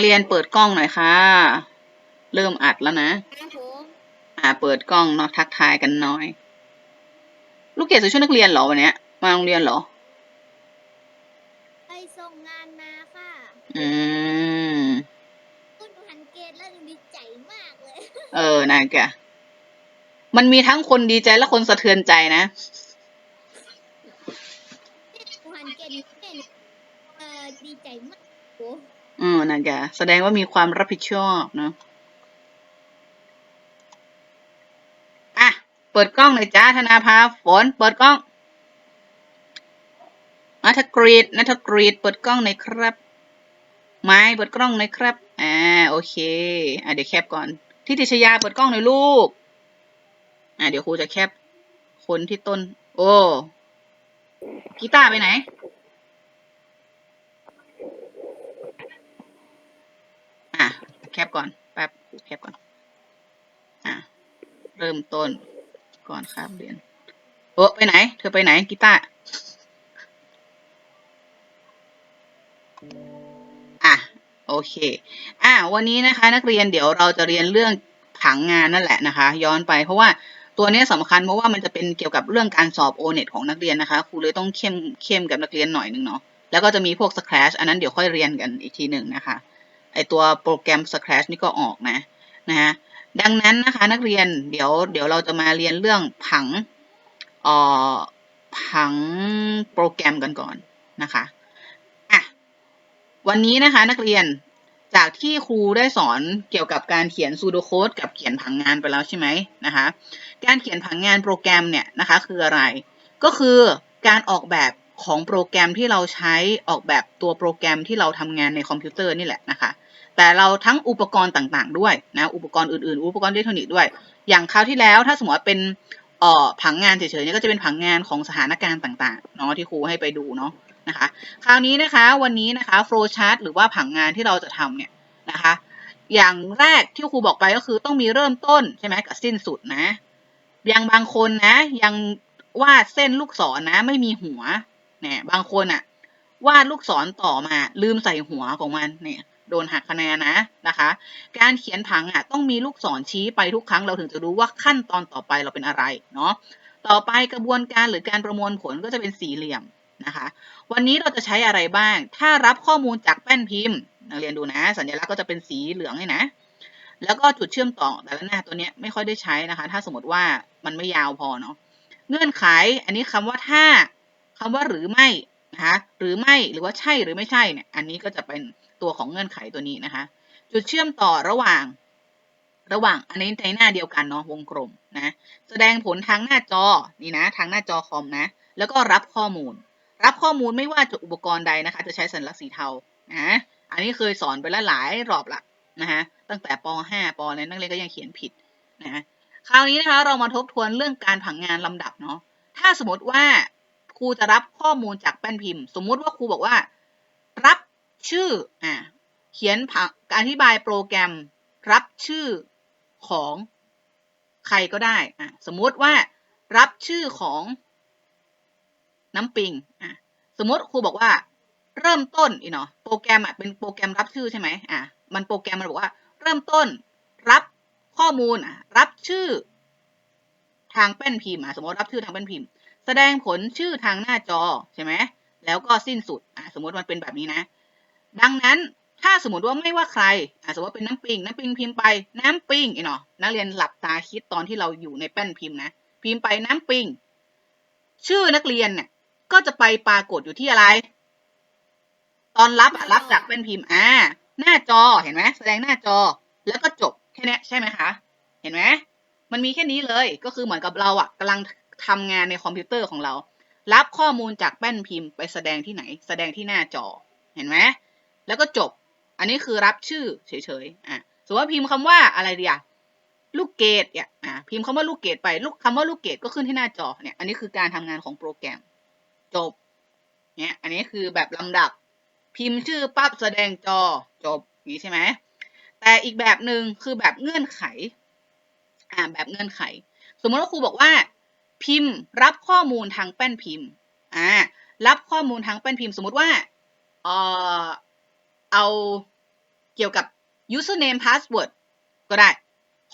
เรียนเปิดกล้องหน่อยค่ะ เริ่มอัดแล้วนะครับผมอ่า เปิดกล้องเนาะทักทายกันหน่อย ลูกเกดใส่ชุดนักเรียนเหรอวันเนี้ย มาโรงเรียนเหรอ ไปส่งงานมาค่ะ อืมคุณหันเกตแล้วดีใจมากเลย เออนายแกมันมีทั้งคนดีใจและคนสะเทือนใจนะคุณหันเกตนี่เป็นเอ่อดีใจมากโอ้อืมนายแกแสดงว่ามีความรับผิดชอบเนาะอะ เปิดกล้องหน่อยจ้าธนาภาฝนเปิดกล้องนัทกรีดนัทกรีดเปิดกล้องหน่อยครับ ไม้เปิดกล้องหน่อยครับอ่าโอเคอะเดี๋ยวแคปก่อนทิติชยาเปิดกล้องหน่อยลูกอะเดี๋ยวครูจะแคปคนที่ต้น โอ้กีตาร์ไปไหน อะ แค ปก่อนแป๊บแคปก่อน อะ เริ่มต้นก่อนครับเรียนโอ้ไปไหน เธอไปไหนกีตาร์อะ โอเค อะ วันนี้นะคะ นักเรียนเดี๋ยวเราจะเรียนเรื่องผังงานนั่นแหละนะคะ ย้อนไปเพราะว่าตัวนี้ยสำคัญเพราะว่ามันจะเป็นเกี่ยวกับเรื่องการสอบโอเน็ตของนักเรียนนะคะครูเลยต้องเข้มเข้มกับนักเรียนหน่อยนึงเนาะแล้วก็จะมีพวก scratch อันนั้นเดี๋ยวค่อยเรียนกันอีกทีหนึ่งนะคะ ไอตัวโปรแกรม scratch นี่ก็ออกนะนะฮะดังนั้นนะคะนักเรียนเดี๋ยวเดี๋ยวเราจะมาเรียนเรื่องผังเอ่อผังโปรแกรมกันก่อนนะคะอะวันนี้นะคะนักเรียนจากที่ครูได้สอนเกี่ยวกับการเขียนซูโดโค้ดกับเขียนผังงานไปแล้วใช่ไหมนะคะการเขียนผังงานโปรแกรมเนี่ยนะคะคืออะไร ก็คือการออกแบบของโปรแกรมที่เราใช้ออกแบบตัวโปรแกรมที่เราทำงานในคอมพิวเตอร์นี่แหละนะคะ แต่เราทั้งอุปกรณ์ต่างๆ ด้วยนะอุปกรณ์อื่นๆ อุปกรณ์อิเล็กทรอนิกส์ด้วย อย่างคราวที่แล้วถ้าสมมติว่าเป็นเอ่อผังงานเฉยๆเนี่ยก็จะเป็นผังงานของสถานการณ์ต่างๆเนาะที่ครูให้ไปดูเนาะนะคะคราวนี้นะคะวันนี้นะคะโฟล์ชาร์ตหรือว่าผังงานที่เราจะทำเนี่ยนะคะอย่างแรกที่ครูบอกไปก็คือต้องมีเริ่มต้นใช่ไหมกับสิ้นสุดนะย่างบางคนนะยังวาดเส้นลูกศรนะไม่มีหัวเนี่ยบางคนอะวาดลูกศรต่อมาลืมใส่หัวของมันเนี่ย โดนหักคะแนนนะนะคะ การเขียนผังอะต้องมีลูกศรชี้ไปทุกครั้งเราถึงจะรู้ว่าขั้นตอนต่อไปเราเป็นอะไรเนาะต่อไปกระบวนการหรือการประมวลผลก็จะเป็นสี่เหลี่ยมนะคะ วันนี้เราจะใช้อะไรบ้าง ถ้ารับข้อมูลจากแป้นพิมพ์นักเรียนดูนะ สัญลักษณ์ก็จะเป็นสีเหลืองนี่นะ แล้วก็จุดเชื่อมต่อแต่ละหน้าตัวเนี้ยไม่ค่อยได้ใช้นะคะ ถ้าสมมติว่ามันไม่ยาวพอเนาะเงื่อนไข อันนี้คำว่าถ้าคำว่าหรือไม่นะคะหรือไม่หรือว่าใช่หรือไม่ใช่เนี่ยอันนี้ก็จะเป็น ตัวของเงื่อนไขตัวนี้นะคะ จุดเชื่อมต่อระหว่าง ระหว่างอันนี้ในหน้าเดียวกันเนาะวงกลมนะแสดงผลทางหน้าจอนี่นะทางหน้าจอคอมนะแล้วก็รับข้อมูล รับข้อมูลไม่ว่าจะอุปกรณ์ใดนะคะ จะใช้สัญลักษณ์สีเทานะอันนี้เคยสอนไปแล้วหลายรอบละนะฮะตั้งแต่ป .5 ปอะไรนักเรียนก็ยังเขียนผิดนะคราวนี้นะคะเรามาทบทวนเรื่องการผังงานลำดับเนาะถ้าสมมติว่าครูจะรับข้อมูลจากแป้นพิมพ์ สมมุติว่าครูบอกว่า รับ ชื่ออ่เขียนผังอธิบายโปรแกรมรับชื่อของใครก็ได้อะสมมุติว่ารับชื่อของน้ำปิงอะสมมติครูบอกว่า เริ่มต้นอีเนาะโปรแกรมอะเป็นโปรแกรมรับชื่อใช่ไหมอะมันโปรแกรมมันบอกว่า เริ่มต้นรับข้อมูลอะรับชื่อ ทางแป้นพิมพ์อะสมมติรับชื่อทางแป้นพิมพ์ แสดงผลชื่อทางหน้าจอใช่ไหมแล้วก็สิ้นสุดอะสมมติมันเป็นแบบนี้นะ ดังนั้นถ้าสมมติว่าไม่ว่าใครอะสมมติว่าเป็นน้ำปิง น้ำปิงพิมพ์ไป น้ำปิงไอีเนาะนักเรียนหลับตาคิดตอนที่เราอยู่ในแป้นพิมพ์นะ พิมพ์ไปน้ำปิง ชื่อนักเรียนเนี่ยก็จะไปปรากฏอยู่ที่อะไร ตอนรับรับจากแป้นพิมพ์อ่าหน้าจอเห็นไหมแสดงหน้าจอแล้วก็จบแค่นี้ใช่ไหมคะ เห็นไหมมันมีแค่นี้เลยก็คือเหมือนกับเราอะกำลังทำงานในคอมพิวเตอร์ของเรา รับข้อมูลจากแป้นพิมพ์ไปแสดงที่ไหน แสดงที่หน้าจอเห็นไหม แล้วก็จบ อันนี้คือรับชื่อเฉยๆอะสมมติว่าพิมพ์คำว่าอะไรดีอะลูกเกดเนี่ยอะพิมพ์คำว่าลูกเกดไปลูกคำว่าลูกเกดก็ขึ้นที่หน้าจอเนี่ย อันนี้คือการทำงานของโปรแกรม จบ เนี่ย อันนี้คือแบบลำดับ พิมพ์ชื่อปั๊บแสดงจอจบนี้ใช่ไหมแต่อีกแบบหนึ่งคือแบบเงื่อนไข อ่าแบบเงื่อนไข สมมติว่าครูบอกว่า พิมพ์รับข้อมูลทางแป้นพิมพ์ อ่า รับข้อมูลทางแป้นพิมพ์ สมมติว่าเออ เอาเกี่ยวกับ username password ก็ได้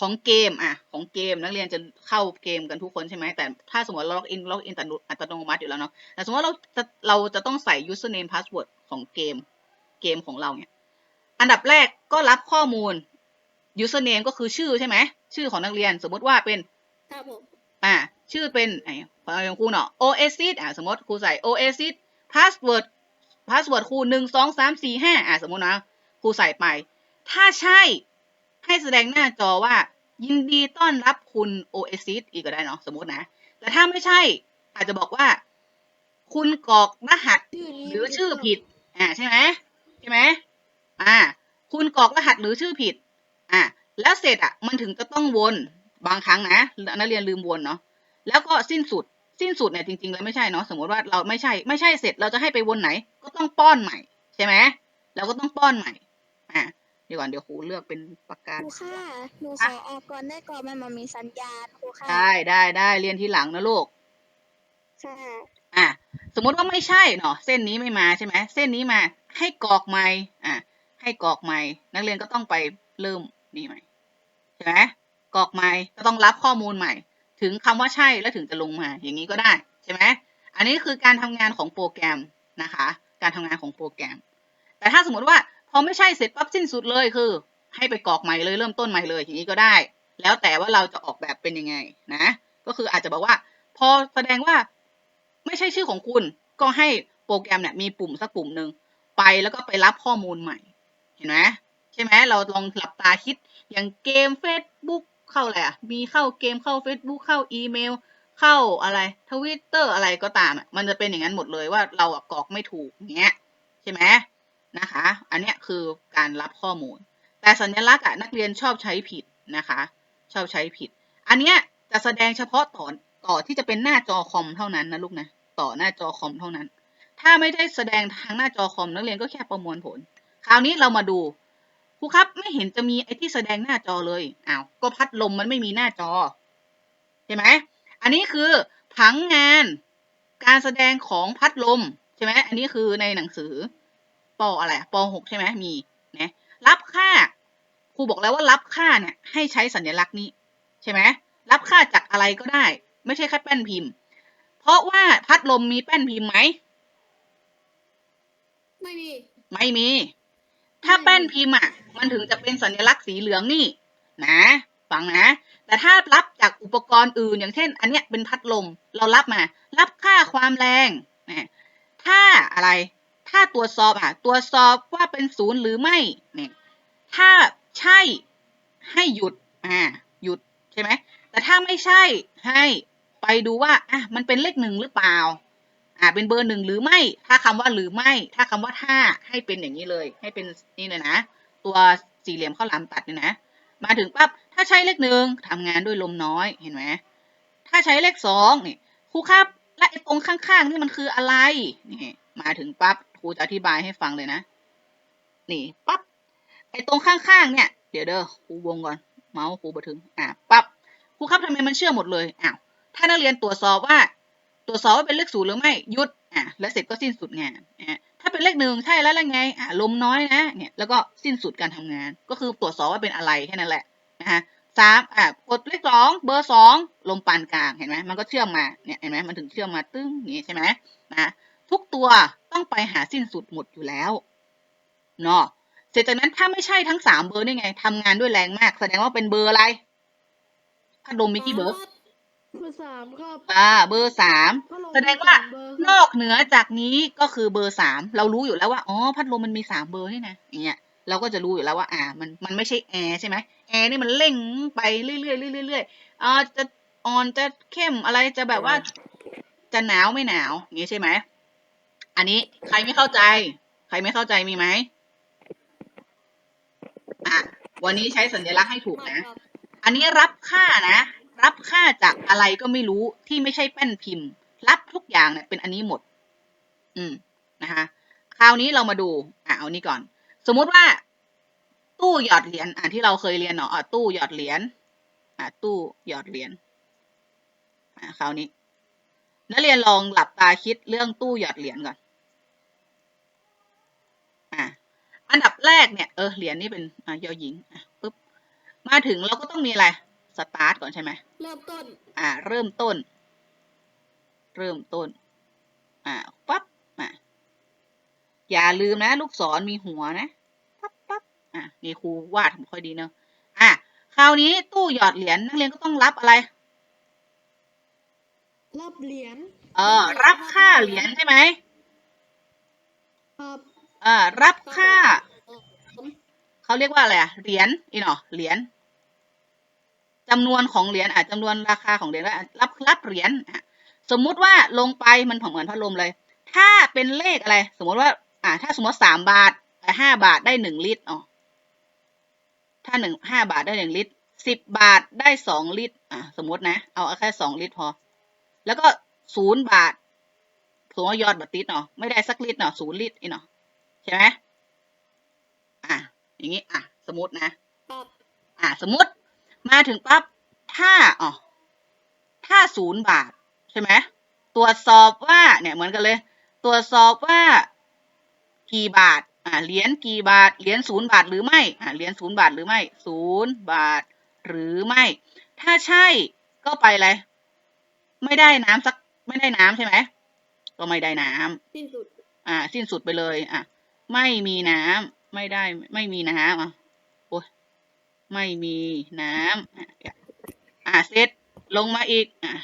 ของเกมอะของเกมนักเรียนจะเข้าเกมกันทุกคนใช่ไหมแต่ถ้าสมมติเราล็อกอินล็อกอินอัตโนมัติอยู่แล้วเนาะแต่สมมติว่าเราจะเราจะต้องใส่ username password ของเกมเกมของเราเนี่ยอันดับแรกก็รับข้อมูล username ก็คือชื่อใช่ไหมชื่อของนักเรียนสมมติว่าเป็นครับผมอ่าชื่อเป็นไอ้ของครูเนาะ Oasis อ่าสมมติครูใส่ Oasis password password ครูหนึ่งสองสามสี่ห้าอ่าสมมตินะครูใส่ไป ถ้าใช่ให้แสดงหน้าจอว่า ยินดีต้อนรับคุณ Oasis อีกก็ได้เนาะสมมตินะ แต่ถ้าไม่ใช่ อาจจะบอกว่า คุณกรอกรหัสหรือชื่อผิดอ่าใช่ไหมใช่ไหมอ่า คุณกรอกรหัสหรือชื่อผิด อ่าแล้วเสร็จอะมันถึงจะต้องวนบางครั้งนะนักเรียนลืมวนเนาะแล้วก็สิ้นสุด สิ้นสุดเนี่ยจริงๆแล้วไม่ใช่เนาะสมมติว่าเราไม่ใช่ไม่ใช่เสร็จเราจะให้ไปวนไหน ก็ต้องป้อนใหม่ ใช่ไหมเราก็ต้องป้อนใหม่อ่าเดี๋ยวก่อนเดี๋ยวครูเลือกเป็นปากกาครูค่ะหนูขอออกก่อนได้ก่อนมันมามีสัญญาณครูค่ะได้ได้ได้เรียนทีหลังนะลูกค่ะอะสมมุติว่าไม่ใช่เนาะเส้นนี้ไม่มาใช่ไหมเส้นนี้มาให้กรอกใหม่อะให้กรอกใหม่ นักเรียนก็ต้องไปเริ่มนี่ใหม่ใช่ไหมกรอกใหม่ก็ต้องรับข้อมูลใหม่ ถึงคำว่าใช่แล้วถึงจะลงมา อย่างนี้ก็ได้ใช่ไหมอันนี้คือการทำงานของโปรแกรมนะคะ การทำงานของโปรแกรม แต่ถ้าสมมติว่าพอไม่ใช่เสร็จปั๊บสิ้นสุดเลยคือ ให้ไปกรอกใหม่เลยเริ่มต้นใหม่เลยอย่างนี้ก็ได้ แล้วแต่ว่าเราจะออกแบบเป็นยังไงนะ ก็คืออาจจะบอกว่า พอแสดงว่าไม่ใช่ชื่อของคุณก็ให้โปรแกรมเนี่ยมีปุ่มสักปุ่มหนึ่งไปแล้วก็ไปรับข้อมูลใหม่ เห็นไหมใช่ไหมเราลองหลับตาคิดอย่างเกม Facebook เข้าอะไรอะ มีเข้าเกมเข้า Facebook เข้าอีเมล เข้าอะไรทวิตเตอร์อะไรก็ตามอะมันจะเป็นอย่างนั้นหมดเลยว่าเราอกรอกไม่ถูกเงี้ยใช่ไหมนะคะ อันเนี้ยคือการรับข้อมูล แต่สัญลักษณ์อะนักเรียนชอบใช้ผิดนะคะ ชอบใช้ผิด อันเนี้ยจะแสดงเฉพาะต่อต่อที่จะเป็นหน้าจอคอมเท่านั้นนะลูกนะต่อหน้าจอคอมเท่านั้น ถ้าไม่ได้แสดงทางหน้าจอคอมนักเรียนก็แค่ประมวลผล คราวนี้เรามาดู ครูครับไม่เห็นจะมีไอ้ที่แสดงหน้าจอเลยอ้าวก็พัดลมมันไม่มีหน้าจอใช่ไหมอันนี้คือผังงานการแสดงของพัดลมใช่ไหมอันนี้คือในหนังสือปออะไรปหกใช่ไหมมีนะรับค่าครูบอกแล้วว่ารับค่าเนี่ยให้ใช้สัญลักษณ์นี้ใช่ไหมรับค่าจากอะไรก็ได้ ไม่ใช่แค่แป้นพิมพ์ เพราะว่าพัดลมมีแป้นพิมพ์ไหมไม่มี ไม่มี ถ้าแป้นพิมพ์อะ มันถึงจะเป็นสัญลักษณ์สีเหลืองนี่ นะฟังนะ แต่ถ้ารับจากอุปกรณ์อื่น อย่างเช่น อันเนี้ยเป็นพัดลม เรารับมา รับค่าความแรงนะถ้าอะไร ถ้าตรวจสอบอะ ตรวจสอบว่าเป็นศูนย์หรือไม่ เนี่ย ถ้าใช่ให้หยุด อ่า หยุดใช่ไหม แต่ถ้าไม่ใช่ให้ไปดูว่า อะ มันเป็นเลขหนึ่งหรือเปล่า อ่าเป็นเบอร์หนึ่งหรือไม่ ถ้าคำว่าหรือไม่ ถ้าคำว่าถ้าให้เป็นอย่างนี้เลย ให้เป็นนี่เลยนะ ตัวสี่เหลี่ยมข้าวหลามตัดเนี่ยนะ มาถึงปั๊บ ถ้าใช้เลขหนึ่งทำงานด้วยลมน้อย เห็นไหม ถ้าใช้เลขสองนี่ครูครับ และไอ้ตรงข้างๆนี่มันคืออะไร นี่ มาถึงปั๊บครูจะอธิบายให้ฟังเลยนะ นี่ปั๊บ ไอ้ตรงข้างๆเนี่ย เดี๋ยวเด้อครูวงก่อน เมาส์ครูมาถึง อะปั๊บ ครูครับทำไมมันเชื่อหมดเลย อ้าว ถ้านักเรียนตรวจสอบว่า ตรวจสอบว่าเป็นเลขศูนย์หรือไม่หยุดอะแล้วเสร็จก็สิ้นสุดงานอะถ้าเป็นเลขหนึ่งใช่แล้วล้วไงอะลมน้อยนะเนี่ยแล้วก็สิ้นสุดการทำงาน ก็คือตรวจสอบว่าเป็นอะไรแค่นั้นแหละนะฮะสามอะกดเลขสองเบอร์สองลมปานกลางเห็นไหมมันก็เชื่อมมาเนี่ยเห็นไหมมันถึงเชื่อมมาตึ้งอย่างนี้ใช่ไหมนะทุกตัวต้องไปหาสิ้นสุดหมดอยู่แล้วเนาะเสร็จจากนั้นถ้าไม่ใช่ทั้งสามเบอร์นี่ไงทำงานด้วยแรงมาก แสดงว่าเป็นเบอร์อะไรพัดลมมีกี่เบอร์ เบอร์สามครับอ่า เบอร์สามพัลมแสดงว่าเบอร์นอกเหนือจากนี้ก็คือเบอร์สามเรารู้อยู่แล้วว่าอ๋อพัดลมมันมีสามเบอร์นี่นะอย่างเงี้ยเราก็จะรู้อยู่แล้วว่า อ่า มันมันไม่ใช่แอร์ใช่ไหมแอร์นี่มันเร่งไปเรื่อยๆเรื่อยๆเรื่อยๆอ่าจะอ่อนจะเข้มอะไรจะแบบว่า จะหนาวไม่หนาวอย่างงี้ใช่ไหมอันนี้ใครไม่เข้าใจ ใครไม่เข้าใจมีไหมอะวันนี้ใช้สัญลักษณ์ให้ถูกนะ อันนี้รับค่านะ รับค่าจากอะไรก็ไม่รู้ที่ไม่ใช่แป้นพิมพ์ รับทุกอย่างเนี่ยเป็นอันนี้หมด อืมนะคะคราวนี้เรามาดูอะเอานี้ก่อน สมมุติว่า ตู้หยอดเหรียญอะที่เราเคยเรียนเนาะอะตู้หยอดเหรียญอะตู้หยอดเหรียญอะคราวนี้นักเรียนลองหลับตาคิดเรื่องตู้หยอดเหรียญก่อนอะอันดับแรกเนี่ยเออเหรียญนี่เป็นอะยอหญิงอะปุ๊บมาถึงเราก็ต้องมีอะไร สตาร์ทก่อนใช่ไหมเริ่มต้น อ่า เริ่มต้น เริ่มต้น อ่าปั๊บอะอย่าลืมนะ ลูกศรมีหัวนะปั๊บปั๊บอะนี่ครูวาดไม่ค่อยดีเนอะอะคราวนี้ตู้หยอดเหรียญนักเรียนก็ต้องรับอะไร รับเหรียญเออ รับค่าเหรียญใช่ไหมครับเออรับค่าผมเขาเรียกว่าอะไรอะเหรียญอีเนาะเหรียญ จำนวนของเหรียญอะจำนวนราคาของเหรียญแล้วอะรับรับเหรียญสมมุติว่าลงไปมันเหมือนพัดลมเลย ถ้าเป็นเลขอะไร สมมติว่าอ่าถ้าสมมติสามบาทห้าบาทได้หนึ่งลิตรอ๋อถ้าหนึ่งห้าบาทได้หนึ่งลิตรสิบบาทได้สองลิตรอะสมมตินะ เอาแค่สองลิตรพอ แล้วก็ศูนย์บาทสมมติว่ายอดบัตรติดเนาะไม่ได้สักลิตรเนาะศูนย์ลิตรอีเนาะใช่ไหมอะอย่างนี้อะสมมตินะครับอะสมมติ มาถึงปั๊บถ้าอ๋อถ้าศูนย์บาท ใช่ไหมตรวจสอบว่าเนี่ยเหมือนกันเลย ตรวจสอบว่ากี่บาทอ่าเหรียญกี่บาทเหรียญศูนย์บาทหรือไม่อ่าเหรียญศูนย์บาทหรือไม่ศูนย์บาทหรือไม่ ถ้าใช่ก็ไปเลยไม่ได้น้ำสักไม่ได้น้ำใช่ไหมก็ไม่ได้น้ำสิ้นสุด อ่า สิ้นสุดไปเลย อะ ไม่มีน้ำไม่ได้ไม่มีน้ำอะโอ้ย ไม่มีน้ำอะเดี๋ยวอ่าเซตลงมาอีกอะ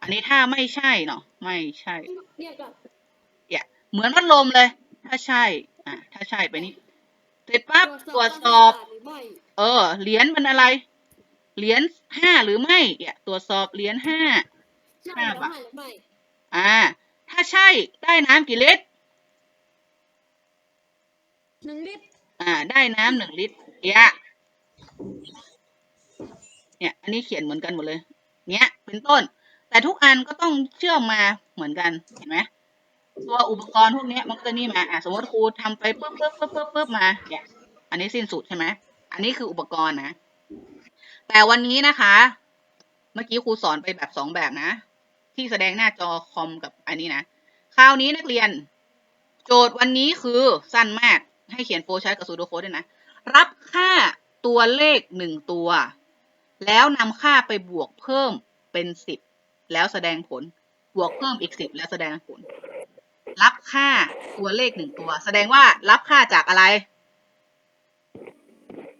อันนี้ถ้าไม่ใช่เนาะไม่ใช่เรียกกับเหมือนพัดลมเลย ถ้าใช่อะถ้าใช่ไปนี่เสร็จปั๊บตรวจสอบหรือไม่เออ เหรียญมันอะไร เหรียญห้าหรือไม่เนี่ยตรวจสอบเหรียญห้าใช่ห้าหรือบาทไม่หรือไม่อ่า ถ้าใช่ได้น้ำกี่ลิตรหนึ่งลิตร อ่า ได้น้ำหนึ่งลิตรเนี่ย เนี่ยอันนี้เขียนเหมือนกันหมดเลย เนี้ยเป็นต้น แต่ทุกอันก็ต้องเชื่อมมาเหมือนกันเห็นไหมตัวอุปกรณ์พวกเนี้ยมันก็จะนี่มาอะสมมติครูทำไปปุ๊บปุ๊บปุ๊บปุ๊บปุ๊บมาเนี่ยอันนี้สิ้นสุดใช่ไหมอันนี้คืออุปกรณ์นะ แต่วันนี้นะคะ เมื่อกี้ครูสอนไปแบบสองแบบนะ ที่แสดงหน้าจอคอมกับอันนี้นะคราวนี้นักเรียน โจทย์วันนี้คือสั้นมากให้เขียนโฟล์ชาร์กับซูโดโค้ดด้วยนะ รับค่า ตัวเลขหนึ่งตัว แล้วนำค่าไปบวกเพิ่มเป็นสิบแล้วแสดงผลบวกเพิ่มอีกสิบแล้วแสดงผล รับค่าตัวเลขหนึ่งตัว แสดงว่ารับค่าจากอะไร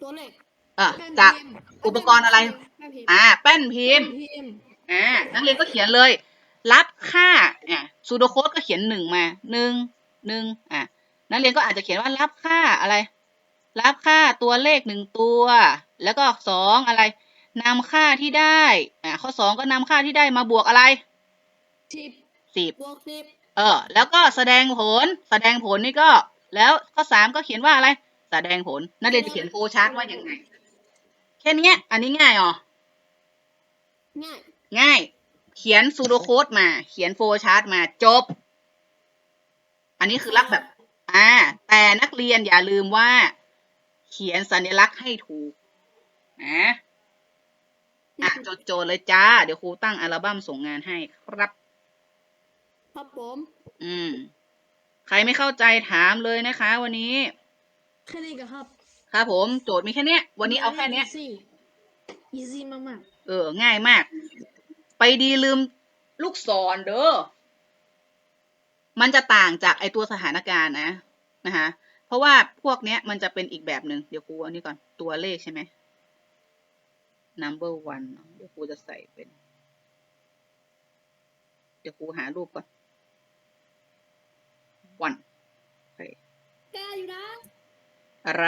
ตัวเลขเออแป้นจากพิมพ์อุปกรณ์อะไรแม่พิมพ์อ่าแป้นพิมพ์พิมพ์อ่านักเรียนก็เขียนเลย รับค่าอ่าซูโดโค้ดก็เขียนหนึ่งมาหนึ่งหนึ่งอ่านักเรียนก็อาจจะเขียนว่ารับค่าอะไร รับค่าตัวเลขหนึ่งตัว แล้วก็สองอะไรนำค่าที่ได้อ่าข้อสองก็นำค่าที่ได้มาบวกอะไรสิบสิบบวกสิบเออ แล้วก็แสดงผล แสดงผลนี่ก็ แล้วข้อสามก็เขียนว่าอะไร แสดงผลนักเรียนจะเขียนโฟล์ชาร์ตว่ายังไงแค่เนี้ยอันนี้ง่ายอ๋อง่ายง่าย เขียนซูโดโค้ดมา เขียนโฟล์ชาร์ตมาจบ อันนี้คือรับแบบ อ่า แต่นักเรียนอย่าลืมว่า เขียนสัญลักษณ์ให้ถูกนะอะจดโจทย์เลยจ้า เดี๋ยวครูตั้งอัลบั้มส่งงานให้ครับ ครับผม อืม ใครไม่เข้าใจถามเลยนะคะ วันนี้ แค่นี้ก็ครับ ครับผม โจทย์มีแค่เนี้ย วันนี้เอาแค่เนี้ย easy easy มากเออ ง่ายมาก ไปดีลืมลูกศรเด้อ มันจะต่างจากไอตัวสถานการณ์นะ นะคะเพ ราะว่าพวกเนี้ยมันจะเป็นอีกแบบหนึ่งเดี๋ยวครูอันนี้ก่อนตัวเลขใช่ไหม number one เดี๋ยวครูจะใส่เป็น เดี๋ยวครูหารูปก่อน one แกอยู่นะ อะไร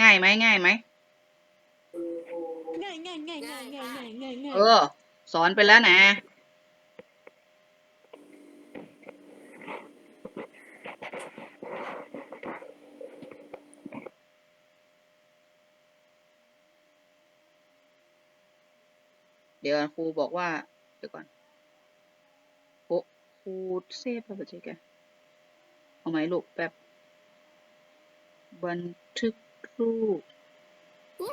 ง่ายไหมง่ายไหมง่ายง่ายง่ายง่ายง่ายง่ายเออ สอนไปแล้วนะ เดี๋ยวครูบอกว่า เดี๋ยวก่อนโอ้ครูเซฟภาษาเจ๊กเอาไหมลูกแป๊บบันทึกรูปโอ้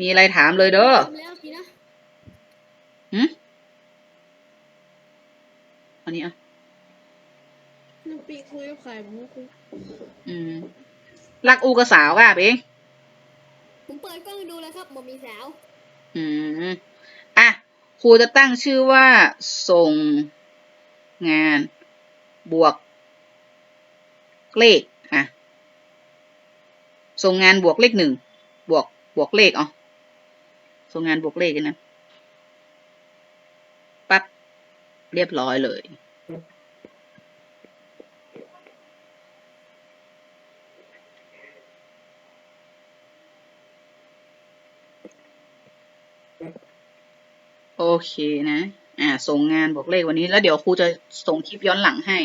มีอะไรถามเลยเด้อทำแล้วสินะหืมอันนี้อะน้ำปีคุยกับใครผมก็คุยอืม รักอูกับสาวว่ะเบงผมเปิดกล้องดูแล้วครับบ่มีสาว อืมอะครูจะตั้งชื่อว่าส่งงานบวกเลขอะส่งงานบวกเลขหนึ่งบวกบวกเลขอ๋อส่งงานบวกเลขกันนะปั๊บเรียบร้อยเลย โอเคนะ อ่า ส่งงานบอกเลขวันนี้แล้วเดี๋ยวครูจะส่งคลิปย้อนหลังให้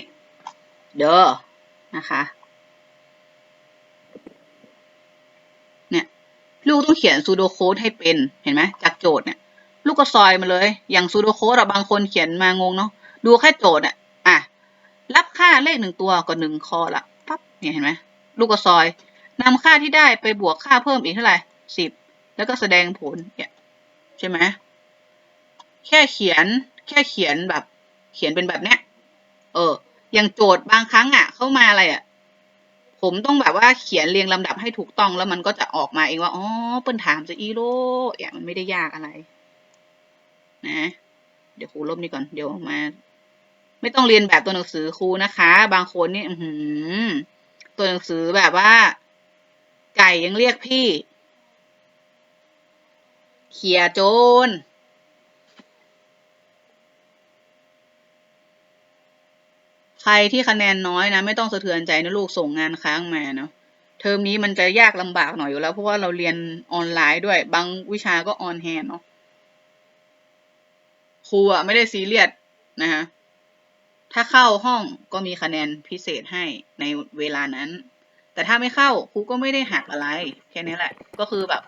เด้อ นะคะ เนี่ย ลูกต้องเขียนซูโดโค้ดให้เป็น เห็นไหม จากโจทย์เนี่ย ลูกก็ซอยมาเลย อย่างซูโดโค้ดอะบางคนเขียนมางงเนาะ ดูแค่โจทย์อะอะ รับค่าเลขหนึ่งตัวก็หนึ่งคอละปั๊บ เนี่ยเห็นไหม ลูกก็ซอยนำค่าที่ได้ไปบวกค่าเพิ่มอีกเท่าไหร่สิบ แล้วก็แสดงผล เนี่ย ใช่ไหม แค่เขียน แค่เขียนแบบ เขียนเป็นแบบเนี้ย เออ อย่างโจทย์บางครั้งอะ เข้ามาอะไรอะ ผมต้องแบบว่าเขียนเรียงลำดับให้ถูกต้องแล้วมันก็จะออกมาเองว่า อ๋อ เปิ้นถามจะอีโร่เนี่ยมันไม่ได้ยากอะไร นะ เดี๋ยวครูลบนี่ก่อน เดี๋ยวมา ไม่ต้องเรียนแบบตัวหนังสือครูนะคะ บางคนนี่ อือหือตัวหนังสือแบบว่า ไก่ยังเรียกพี่ เขียโจร ใครที่คะแนนน้อยนะ ไม่ต้องสะเทือนใจนะลูกส่งงานค้างมาเนาะเทอมนี้มันจะยากลำบากหน่อยอยู่แล้วเพราะว่าเราเรียนออนไลน์ด้วย บางวิชาก็ออนแฮนเนาะครูอะไม่ได้ซีเรียสนะคะถ้าเข้าห้องก็มีคะแนนพิเศษให้ในเวลานั้น แต่ถ้าไม่เข้าครูก็ไม่ได้หักอะไร แค่นี้แหละ ก็คือแบบ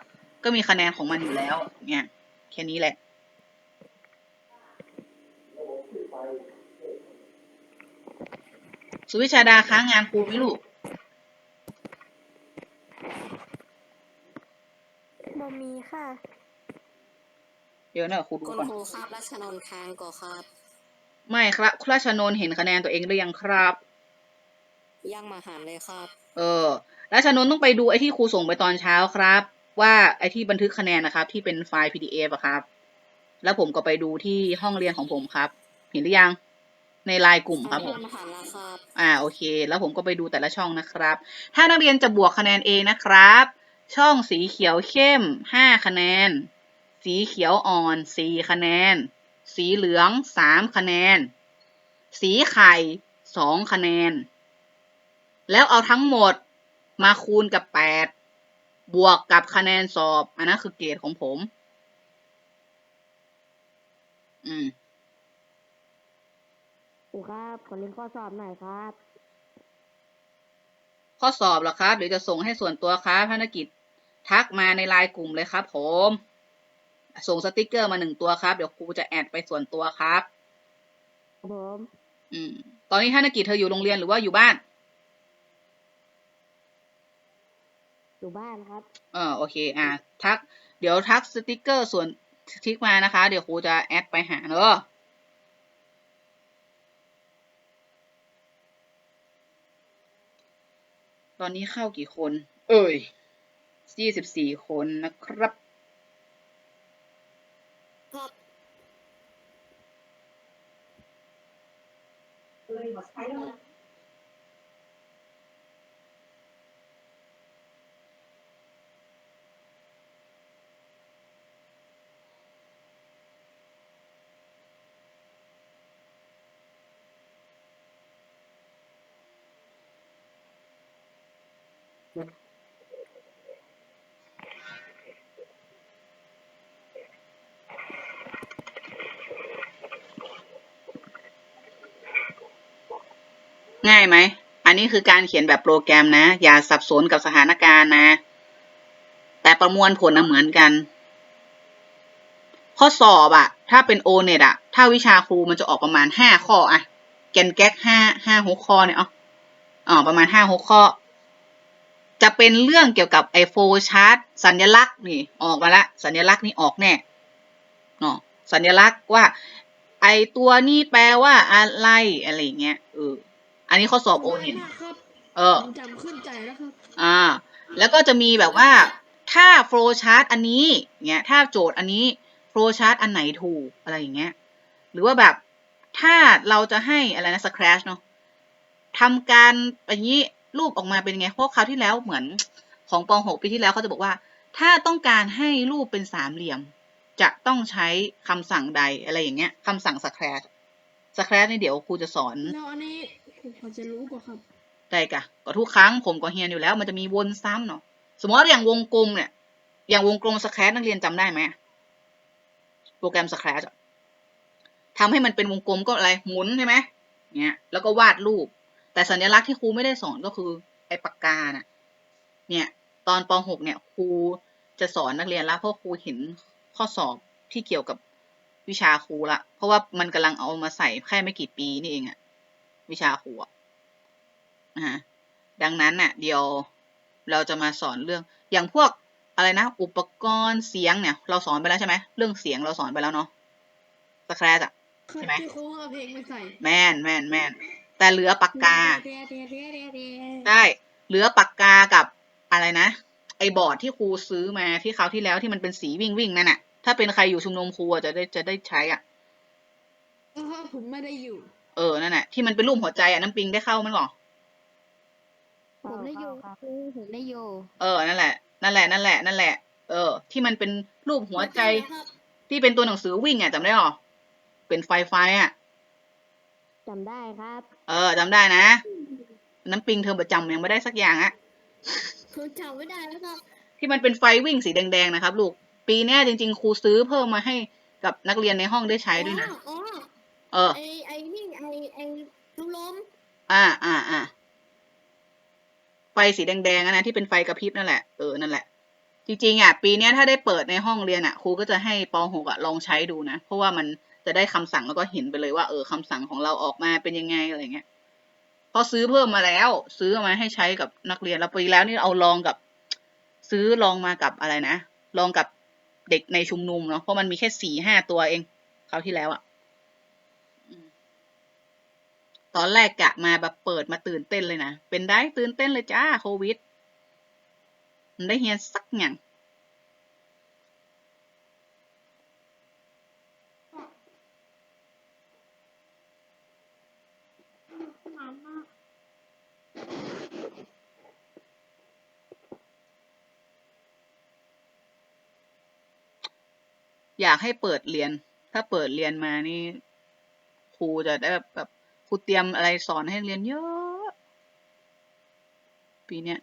ก็มีคะแนนของมันอยู่แล้ว เนี่ย แค่นี้แหละ สุวิชาดาค้างงานครูไหมลูกบ่มีค่ะเดี๋ยวนะครูดูคุณก่อนครูครับรัชนนท์ค้างก่อครับ ไม่ครับคราชนนท์เห็นคะแนนตัวเองหรือยังครับ ยังมาหารเลยครับ เออราชนนท์ต้องไปดูไอ้ที่ครูส่งไปตอนเช้าครับ ว่าไอ้ที่บันทึกคะแนนนะครับ ที่เป็นไฟล์ PDF อะครับ แล้วผมก็ไปดูที่ห้องเรียนของผมครับ เห็นหรือยัง ในไลน์กลุ่มครับผมมาหารแล้วครับอ่าโอเค แล้วผมก็ไปดูแต่ละช่องนะครับ ถ้านักเรียนจะบวกคะแนนเองนะครับ ช่องสีเขียวเข้มห้าคะแนน สีเขียวอ่อนสี่คะแนน สีเหลืองสามคะแนน สีไข่สองคะแนน แล้วเอาทั้งหมดมาคูณกับแปดบวกกับคะแนนสอบ อันนั้นคือเกรดของผม อืม ครูครับขอเรียนข้อสอบหน่อยครับ ข้อสอบเหรอครับเดี๋ยวจะส่งให้ส่วนตัวครับธนกิจทักมาในไลน์กลุ่มเลยครับผมส่งสติกเกอร์มาหนึ่งตัวครับ เดี๋ยวครูจะแอดไปส่วนตัวครับครับผมอืม ตอนนี้ธนกิจเธออยู่โรงเรียนหรือว่าอยู่บ้าน อยู่บ้านครับ เออโอเค อะทัก เดี๋ยวทักสติกเกอร์ส่วนทิกมานะคะ เดี๋ยวครูจะแอดไปหาเนอะ อนนี้เข้ากี่คน เอ้ยยี่สิบสี่คนนะครับครับ ง่ายไหม อันนี้คือการเขียนแบบโปรแกรมนะ อย่าสับสนกับสถานการณ์นะ แต่ประมวลผลนะเหมือนกัน ข้อสอบอะถ้าเป็นโอเน็ตอะถ้าวิชาครูมันจะออกประมาณห้าข้ออะแกนแก๊กห้าห้าหกข้อเนี่ยอ๋ออ๋อประมาณห้าหกข้อ จะเป็นเรื่องเกี่ยวกับไอโฟชาร์ตสัญลักษณ์นี่ ออกมาละ สัญลักษณ์นี่ออกแน่อ๋อสัญลักษณ์ว่า ไอตัวนี้แปลว่าอะไรอะไรเงี้ยเออ อันนี้ข้อสอบโอเน็ตมากครับเออผมจำขึ้นใจแล้วครับ อ่า แล้วก็จะมีแบบว่า ถ้าโฟล์ชาร์ตอันนี้เงี้ย ถ้าโจทย์อันนี้โฟล์ชาร์ตอันไหนถูกอะไรอย่างเงี้ย หรือว่าแบบถ้าเราจะให้อะไรนะสคร t ชเนาะทำการอย่างนี้รูปออกมาเป็นไงเพราะคราวที่แล้วเหมือนของป .6 ปีที่แล้วเขาจะบอกว่า ถ้าต้องการให้รูปเป็นสามเหลี่ยม จะต้องใช้คำสั่งใดอะไรอย่างเงี้ยคำสั่งสคร t ชสคร t ชนี่เดี๋ยวครูจะสอนแล้วอันนี้ ผมพอจะรู้กว่าครับได้กะก็ทุกครั้งผมก็เฮียนอยู่แล้ว มันจะมีวนซ้ำเนาะสมมติว่าอย่างวงกลมเนี่ย อย่างวงกลมสแครนักเรียนจำได้ไหมโปรแกรมสแครอะทำให้มันเป็นวงกลมก็อะไรหมุนใช่ไหมเนี่ยแล้วก็วาดรูป แต่สัญลักษณ์ที่ครูไม่ได้สอนก็คือไอ้ปากกาน่ะเนี่ยตอนป .6 เนี่ยครูจะสอนนักเรียนล้วเพราะครูเห็นข้อสอบที่เกี่ยวกับวิชาครูละเพราะว่ามันกำลังเอามาใส่แค่ไม่กี่ปีนี่เองอะ วิชาครูอะนะฮะดังนั้นน่ะ เดี๋ยวเราจะมาสอนเรื่องอย่างพวกอะไรนะ อุปกรณ์เสียงเนี่ย เราสอนไปแล้วใช่ไหมเรื่องเสียงเราสอนไปแล้วเนาะสแครอะครับใช่ไหมที่ครูเอาเพลงมาใส่แม่นแม่นแม่นแต่เหลือปากกาเดียเดียเดียเดียเดียได้ เหลือปากกากับอะไรนะ ไอ้บอร์ดที่ครูซื้อมาที่คราวที่แล้วที่มันเป็นสีวิ่งวิ่งนั่นน่ะ ถ้าเป็นใครอยู่ชุมนุมครูอะจะได้จะได้ใช้อะเออผมไม่ได้อยู่ เออ นั่นแหละที่มันเป็นรูปหัวใจอะน้ำปิงได้เข้ามันหรอผมได้อยู่ครูผมได้อยู่ เออ นั่นแหละ นั่นแหละ นั่นแหละ นั่นแหละ เออ ที่มันเป็นรูปหัวใจครับที่เป็นตัวหนังสือวิ่งอะจำได้หรอ เป็นไฟไฟอะจำได้ครับ เออจำได้นะ น้ำปิงเธอประจำยังไม่ได้สักอย่างอะผมจำไม่ได้แล้วครับ ที่มันเป็นไฟวิ่งสีแดงๆนะครับ ลูก ปีเนี้ยจริง ๆ ครูซื้อเพิ่มมาให้กับนักเรียนในห้องได้ใช้ด้วยนะ อ๋อ เออ ไอไอนี่ไอไอลูกลมอ่าอ่าอ่าไฟสีแดงๆอะนะที่เป็นไฟกระพริบนั่นแหละ เออ นั่นแหละ จริงๆอะ ปีเนี้ยถ้าได้เปิดในห้องเรียนอะ ครูก็จะให้ป .6 อะลองใช้ดูนะ เพราะว่ามันจะได้คำสั่งแล้วก็เห็นไปเลยว่า เออคำสั่งของเราออกมาเป็นยังไงอะไรเงี้ยเพอซื้อเพิ่มมาแล้ว ซื้อมาให้ใช้กับนักเรียนแล้วปีแล้วนี่เอาลองกับ ซื้อลองมากับอะไรนะ ลองกับเด็กในชุมนุมเนาะ เพราะมันมีแค่สี่ห้าตัวเองคราวที่แล้วอะอืม ตอนแรกกะมาแบบเปิดมาตื่นเต้นเลยนะ เป็นได้ตื่นเต้นเลยจ้าโควิด มันได้เฮียนสักอย่างอยากให้เปิดเรียน ถ้าเปิดเรียนมานี่ ครูจะได้แบบ เตรียมอะไรสอนให้เรียนเยอะ ปีเนี้ย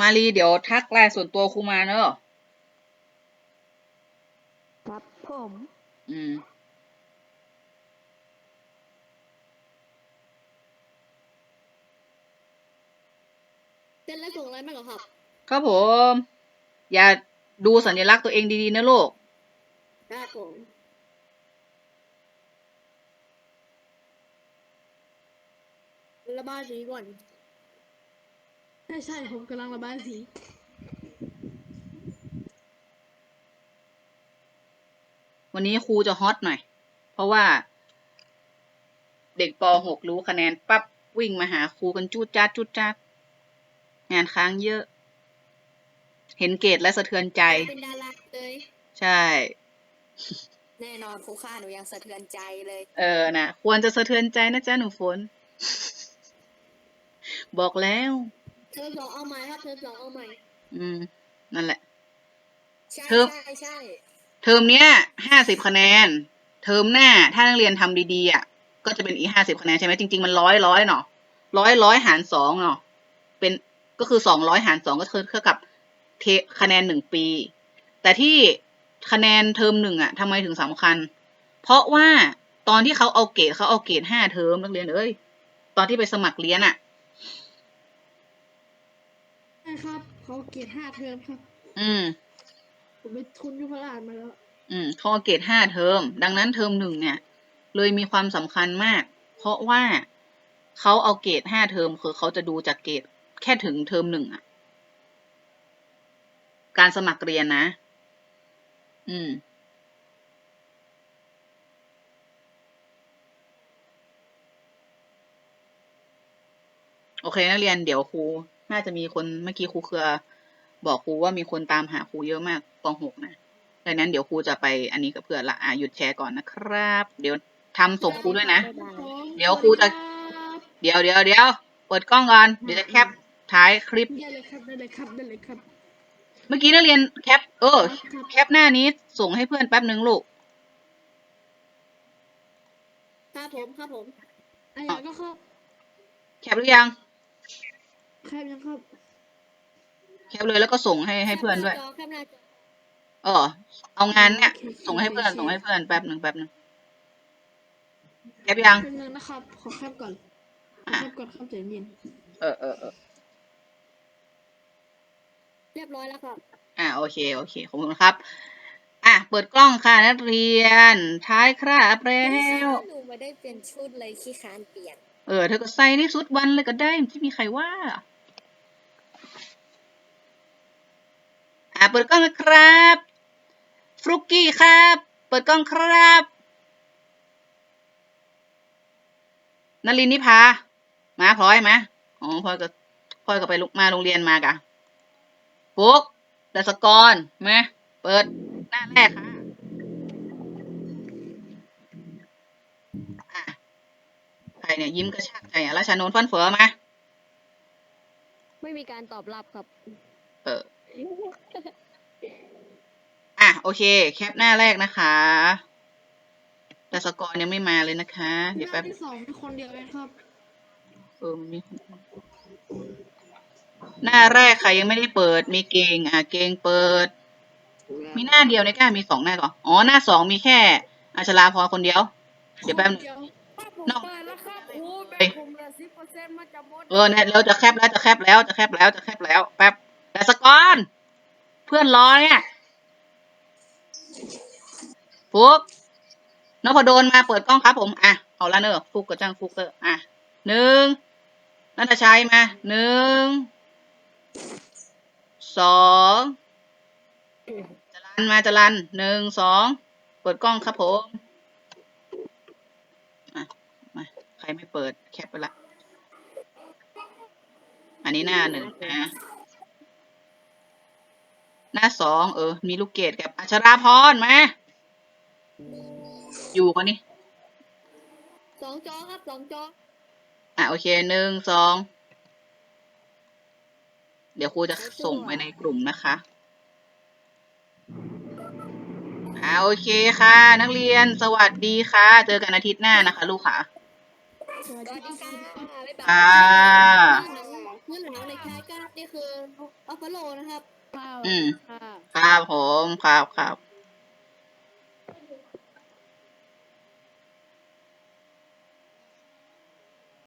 มารีเดี๋ยวทักไลน์ส่วนตัวครูมาเนอะครับผม อืมเต้นแล้วส่งอะไรมาเหรอครับ ครับผม อย่าดูสัญลักษณ์ตัวเองดีๆนะลูกครับผม ระบายสีก่อน ใช่ใช่ผมกำลังระบายสีวันนี้ครูจะฮอตหน่อย เพราะว่า เด็กป .6 รู้คะแนนปั๊บวิ่งมาหาครูกันจูดจ้าดจูดจ้าดงานค้างเยอะ เห็นเกรดและสะเทือนใจ เป็นดาราเลยใช่ แน่นอนครูค่าหนูยังสะเทือนใจเลย เออนะควรจะสะเทือนใจนะจ๊ะหนูฝน บอกแล้ว เธอสองเอาใหม่ครับเธอสองเอาใหม่ อืม นั่นแหละ ใช่เธอใช่ใช่เทอมเนี้ยห้าสิบคะแนน เทอมหน้าถ้านักเรียนทำดีๆอะก็จะเป็นอีกห้าสิบคะแนนใช่ไหมจริง ๆ มันร้อยร้อยเนาะร้อยร้อยหารสองเนาะเป็นก็คือสองร้อยหารสองก็คือเท่ากับเทคะแนนหนึ่งปี แต่ที่คะแนนเทอมหนึ่งอะทำไมถึงสำคัญ เพราะว่าตอนที่เขาเอาเกรดเขาเอาเกรดห้าเทอมนักเรียนเอ้ยตอนที่ไปสมัครเรียนอะ่ะใช่ครับเขาเกรดห้าเทอมครับ อืม ผมไปทุนยุพราชมาแล้ว อืมเขาเอาเกรดห้าเทอม ดังนั้นเทอมหนึ่งเนี่ย เลยมีความสำคัญมาก เพราะว่าเขาเอาเกรดห้าเทอมคือเขาจะดูจากเกรดแค่ถึงเทอมหนึ่งอะการสมัครเรียนนะ อืมโอเคนักเรียนเดี๋ยวครู น่าจะมีคนเมื่อกี้ครูเครือ บอกครูว่ามีคนตามหาครูเยอะมากปหกนะดังนั้นเดี๋ยวครูจะไปอันนี้กับเพื่อนละอะหยุดแชร์ก่อนนะครับ เดี๋ยวทำส่งครูด้วยนะ เดี๋ยวครูจะ เดี๋ยวเดี๋ยวเดี๋ยวเปิดกล้องก่อนเดี๋ยวจะแคปท้ายคลิป ได้เลยครับได้เลยครับได้เลยครับ เมื่อกี้นักเรียนแคป เออครับแคปหน้านี้ส่งให้เพื่อนแป๊บหนึ่งลูก ครับผมครับผมไอ้ยังก็ครับแคปหรือยัง แคบยังครับแคปเลยแล้วก็ส่งให้ให้เพื่อนด้วย แคปหาจอแคปหน้าจอเออ เอางานเนี่ยโอเคส่งให้เพื่อนโอเคส่งให้เพื่อนแป๊บหนึ่งแป๊บหนึ่งแคปยังแป๊บนึงนะครับ ขอแคบก่อนขอแคบก่อนครับใจเย็นเออเออเออเรียบร้อยแล้วครับ อ่าโอเคโอเคขอบคุณครับ อะเปิดกล้องค่ะนักเรียน ท้ายคราบแล้วหนูไม่ได้เปลี่ยนชุดเลยขี้คร้านเปลี่ยน เออเธอก็ใส่ในสุดวันเลยก็ได้ไม่มีใครว่า อ่าเปิดกล้องนะครับฟลุกกี้ครับ เปิดกล้องครับนลินนิพามาพลอยมาอ๋อพลอยก็พลอยก็ไปลุกมาโรงเรียนมากะฟุกดัสกรมาเปิดหน้าแรกค่ะใครเนี่ยยิ้มกระชากใจอะราชานนท์ฟันเฟือมา ไม่มีการตอบรับครับ อออะโอเค แคปหน้าแรกนะคะ แต่สกอร์ยังไม่มาเลยนะคะหเดี๋ยวน้าแป๊บที่สองมีคนเดียวเองครับเออมันมีคนหน้าแรกใครยังไม่ได้เปิด มีเกงอะเกงเปิด มีหน้าเดียวในก้ามีสองหน้าก่อนอ๋อหน้าสองมีแค่อัชราพรคนเดียว เดี๋ยวแป๊บนึง นอก เอ้ยเออเนี่ยเราจะแคปแล้วจะแคปแล้วจะแคปแล้วจะแคปแล้วแป๊บ แต่สกอนเพื่อนรอเนี่ยฟุกนพดลมาเปิดกล้องครับ ผมอะเอาละเนอะฟุกกับจ้างฟุกเตอร์อะหนึ่งนัทชัยมาหนึ่งสองจรันมาจรันหนึ่งสองเปิดกล้องครับผมอะมาใครไม่เปิดแคปไปละอันนี้หน้าหนึ่งนะ หน้าสองเออ มีลูกเกดกับอัชราพรมา อยู่กันนี่ สองจอครับสองจออะโอเคหนึ่งสอง เดี๋ยวครูจะส่งไปในกลุ่มนะคะอ่าโอเคค่ะ นักเรียนสวัสดีค่ะ เจอกันอาทิตย์หน้านะคะ ลูกค่ะ สวัสดีค่ะบ๊ายบายอ่า เงื่อนหลังในคล้ายๆก็นี่คืออัฟฟาโลนะครับ อืมค่ะครับผม ครับครับ